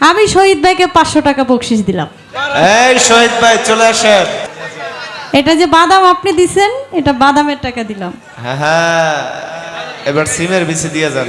আমি শহীদ ভাইকে পাঁচশো টাকা বকশিস দিলাম। এই শহীদ ভাই চলে আসেন। এটা যে বাদাম আপনি দিছেন এটা বাদামের টাকা দিলাম। হ্যাঁ হ্যাঁ। এবার সিমের বিছে দিয়ে যান।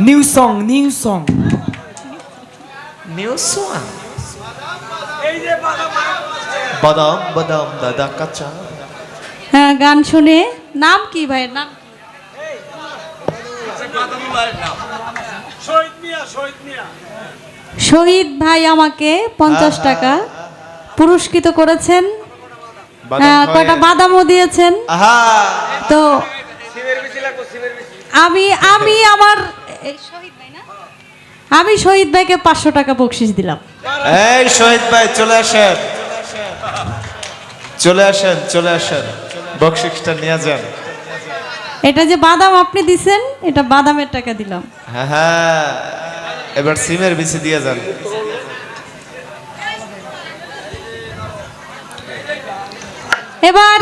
new song new song new song বাদাম বাদাম দাদা কাঁচা। হ্যাঁ গান শুনে। নাম কি ভাইয়ের নাম? শহীদ ভাই আমাকে পঞ্চাশ টাকা পুরস্কৃত করেছেন। কয়টা হ্যাঁ, বাদামও দিয়েছেন। তো আমি আমি আমার আমি শহীদ ভাইকে পাঁচশো টাকা বকশিস দিলাম। এই শহীদ ভাই চলে আসেন। চলে আসেন চলে আসেন। বকশিসটা নিয়ে যান। এটা যে বাদাম আপনি দিছেন এটা বাদামের টাকা দিলাম। হ্যাঁ, হ্যাঁ। এবার সিমের বিচি দিয়ে যান। এবার